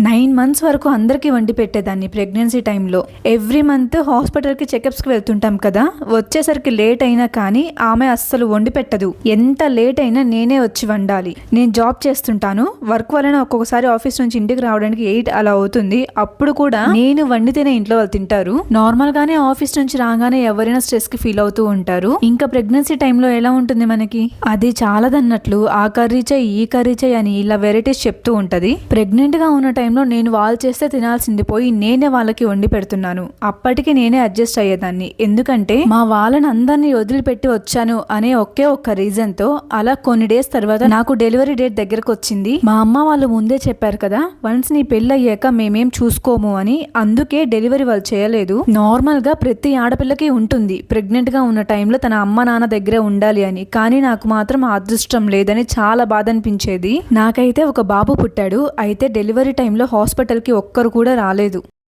Nine months వరకు అందరికీ వండి పెట్టేదాన్ని ప్రెగ్నెన్సీ టైంలో. ఎవ్రీ మంత్ హాస్పిటల్కి చెకప్స్కి వెళ్తుంటాం కదా? వచ్చేసరికి లేట్ అయినా కానీ ఆమె అస్సలు వండి పెట్టదు. ఎంత లేట్ అయినా నేనే వచ్చి వండాలి. నేను జాబ్ చేస్తుంటాను. వర్క్ వలన ఒక్కొక్కసారి ఆఫీస్ నుంచి ఇంటికి రావడానికి ఎయిట్ అలా అవుతుంది. అప్పుడు కూడా నేను వండితేనే ఇంట్లో వాళ్ళు తింటారు. నార్మల్ గానే ఆఫీస్ నుంచి రాగానే ఎవరైనా స్ట్రెస్కి ఫీల్ అవుతూ ఉంటారు. ఇంకా ప్రెగ్నెన్సీ టైంలో ఎలా ఉంటుంది మనకి? అది చాలదన్నట్లు ఆ కర్రీ చేయి ఈ కర్రీ చేయి అని ఇలా వెరైటీస్ చెప్తూ ఉంటది. ప్రెగ్నెంట్గా ఉన్న టైంలో నేను వాళ్ళు చేస్తే తినాల్సింది పోయి నేనే వాళ్ళకి వండి పెడుతున్నాను. అప్పటికి నేనే అడ్జస్ట్ అయ్యేదాన్ని. ఎందుకంటే మా వాళ్ళని అందరినీ వదిలిపెట్టి వచ్చాను అనే ఒకే ఒక్క రీజన్తో అలా కొన్ని డేస్ తర్వాత నాకు డెలివరీ డేట్ దగ్గరకు వచ్చింది. మా అమ్మ వాళ్ళు ముందే చెప్పారు కదా వన్స్ నీ పెళ్ళి అయ్యాక మేమేం చూసుకోము అని. అందుకే డెలివరీ వాళ్ళు చేయలేదు. నార్మల్గా ప్రతి ఆడపిల్లకి ఉంటుంది. ప్రెగ్నెంట్గా ఉన్న టైంలో తన అమ్మ నాన్న దగ్గరే ఉండాలి అని. కానీ నాకు మాత్రం అదృష్టం లేదని చాలా బాధ అనిపించేది. నాకైతే ఒక బాబు పుట్టాడు. అయితే డెలివరీ టైంలో హాస్పిటల్కి ఒక్కరు కూడా రాలేదు.